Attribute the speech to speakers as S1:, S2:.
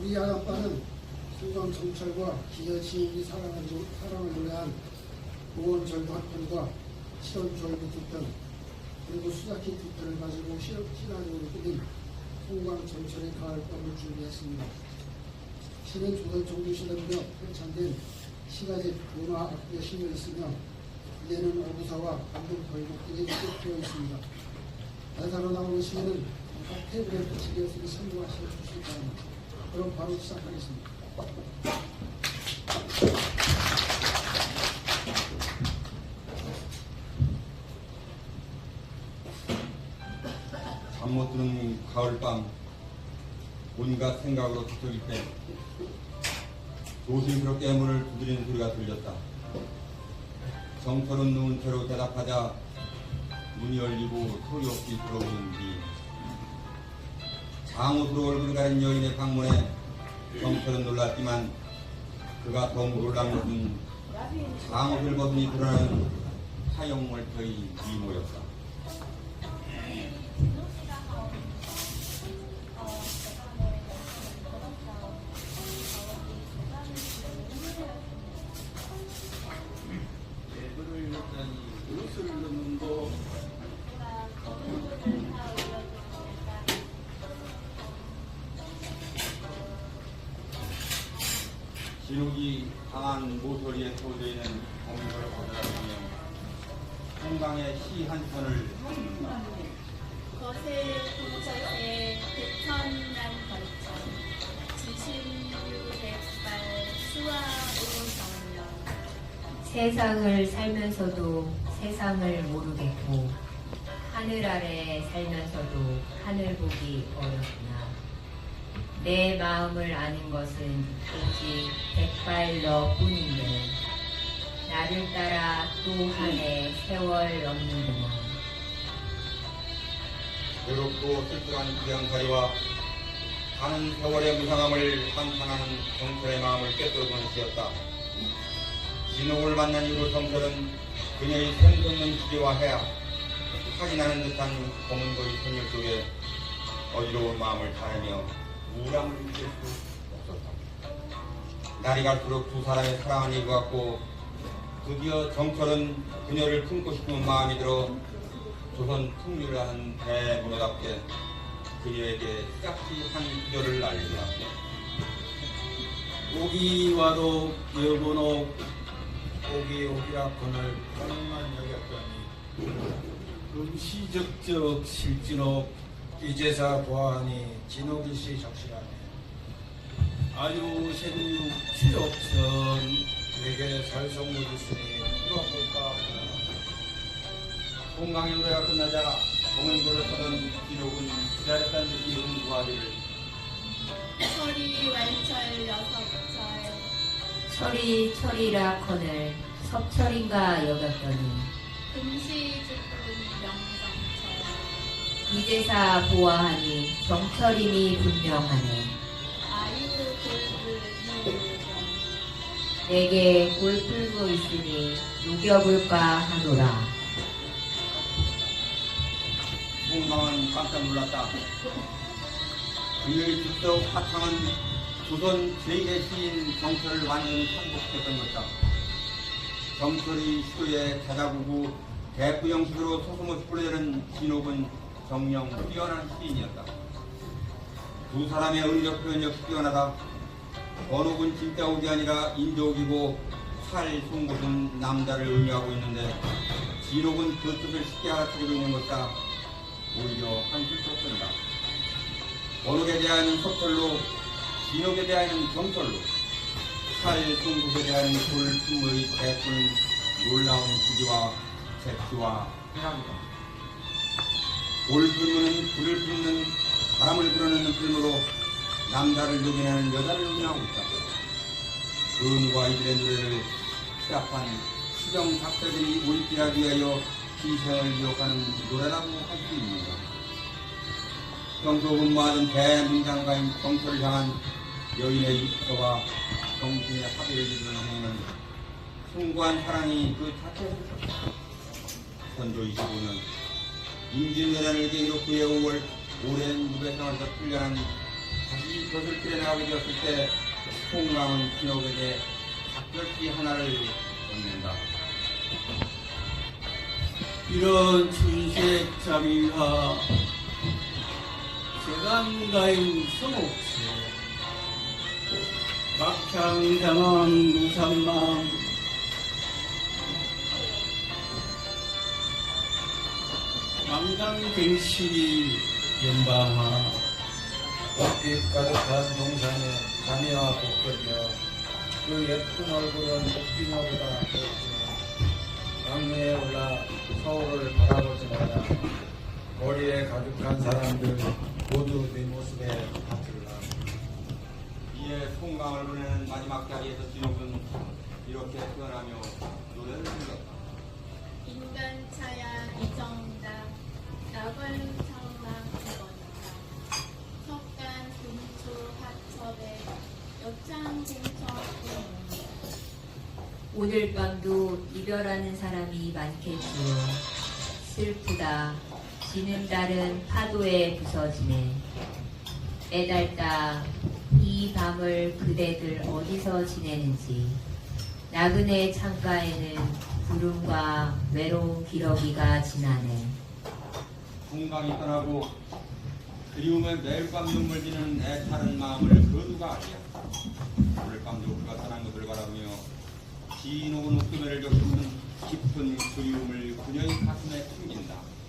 S1: 우리 야간바는 수정 정철과 기여 시인이 사랑을, 노- 사랑을 노래한 보원절도 합편과 실험주얼리 두편 그리고 수자키 두편을 가지고 시- 시나리오를 꾸린 송광 정철의 가을밤을 준비했습니다. 시는 조선 종교실험으로 편찬된 시가집 문화 악기에 실려 있으며 이에는 어부사와 감동 벌곡들이 쭉 있습니다. 단사로 나오는 시는 각 테이블에 붙이게 해서 참고하시어 주시기 바랍니다. 그럼 바로 시작하겠습니다.
S2: 잠 못 드는 가을밤 온갖 생각으로 뒤척일 때 조심스럽게 문을 두드리는 소리가 들렸다. 정철은 누운 채로 대답하자 문이 열리고 소리 없이 들어오는 뒤 장옷으로 얼굴을 가린 여인의 방문에 정철은 놀랐지만 그가 더 놀란 것은 장옷을 벗으니 드러나는 하영월터의 미모였다.
S3: 옷을 넣는 거
S2: 진욱이 강한 모서리에 터져 있는 공물을 보더라보며 한강의 시한 편을 읽는다.
S4: 거세 공철의 대천난 걸천 지신유 백발 수화 오 정령
S5: 세상을 살면서도 세상을 모르겠고 하늘 아래 살면서도 하늘 보기 어렵구나. 내 마음을 아는 것은 오직 백발 너뿐인데 나를 따라 또 한 해 세월 넘는구나.
S2: 외롭고 쓸쓸한 구양사리와 가는 세월의 무상함을 한탄하는 정철의 마음을 꿰뚫어주는 시였다. 진옥을 만난 이후 정철은 그녀의 샘솟는 기계와 해야 확인하는 듯한 검은 거리 소녀 속에 어지러운 마음을 가르며 우울함을 느낄 수 없었다. 날이 갈수록 두 사람의 사랑은 이고같고 드디어 정철은 그녀를 품고 싶은 마음이 들어 조선 풍류를 하는 대문호답게 그녀에게 짝지한 기절을 알리라.
S3: 오기 와도 여보노 오기 오기라 건을 얼만 여겼더니 음시적적 실진옥 이제사 보아하니 진옥이 씨 적시라네. 아유 생육 취업선 내게 살성 못 있으니 물어볼까
S2: 공강의 노래가 끝나자 공은고를 떠는 기록은 기다렸다는 듯이 응구하기를.
S4: 철이 왈철 여섯철.
S5: 철이 철이라 커늘 섭철인가 여겼더니.
S4: 금시죽군 명정철
S5: 이제사 보아하니 정철임이 분명하네. 내게 골 풀고 있으니 녹여볼까 하노라.
S2: 공강은 깜짝 놀랐다. 그녀의 즉석 화창은 조선 제1의 시인 정철을 완전히 상복시켰던 것이다. 정철이 시도에 찾아보고 대프 형식으로 소소못 뿌려내는 진옥은 정령 뛰어난 시인이었다. 두 사람의 은력 표현 역시 뛰어나다. 번옥은 진짜 옥이 아니라 인조옥이고 살 송곳은 남자를 의미하고 있는데 진옥은 그 뜻을 쉽게 알아채고 있는 것이다. 오히려 한술 쳤습니다. 번옥에 대하여는 석철로, 진옥에 대하여는 정철로, 살 송곳에 대하여는 돌품의 대풀 놀라운 기지와 재치와 해랑이다. 돌풀무는 불을 뿜는 바람을 불어넣는 풀무로 남자를 녹여내는 여자를 의미하고 있다. 그은과 이들의 노래를 시합한 수정 작가들이 우리끼리 위하여 희생을 기록하는 노래라고 할 수 있는가. 평소 근무하던 대문장가인 정철을 향한 여인의 입서와 정신의 합의를 이루는 행위는 숭고한 사랑이 그 자체였다. 선조 25년 임진왜란을 계기로 그의 5월 오랜 무배생활에서 풀려난 다시 벼슬길에 나가게 되었을 때 송강은 진옥에게 작별시 하나를 건넨다.
S3: 이런 춘색 자비가 세간가인 성옥세 막창 당한 무산망 망당갱시 연방하 꽃빛 가득한 동산에 자녀와 복걸며 그 예쁜 얼굴은 꽃비녀보다 예쁘며 강릉에 올라 서울을 바라보지 마라. 거리에 가득한 사람들 모두 네 모습에 받들라.
S2: 이에 송강을 보내는 마지막 자리에서 진옥은 이렇게 표현하며 노래를 불렀다.
S4: 인간차야 이정다 낙원 청랑 이번다 석간 금초 하첩에 여창 공처
S5: 오늘 밤도 이별하는 사람이 많겠지요. 슬프다. 지는 달은 파도에 부서지네. 애달다. 이 밤을 그대들 어디서 지내는지. 나그네 창가에는 구름과 외로운 기러기가 지나네.
S2: 송강이 떠나고 그리움에 매일 밤 눈물 지는 애타는 마음을 그 누가 아니야. 오늘 밤도 그가 떠난 것을 바라보며 진옥은 옥수매를 겪는 깊은 그리움을 그녀의 가슴에 숨긴다.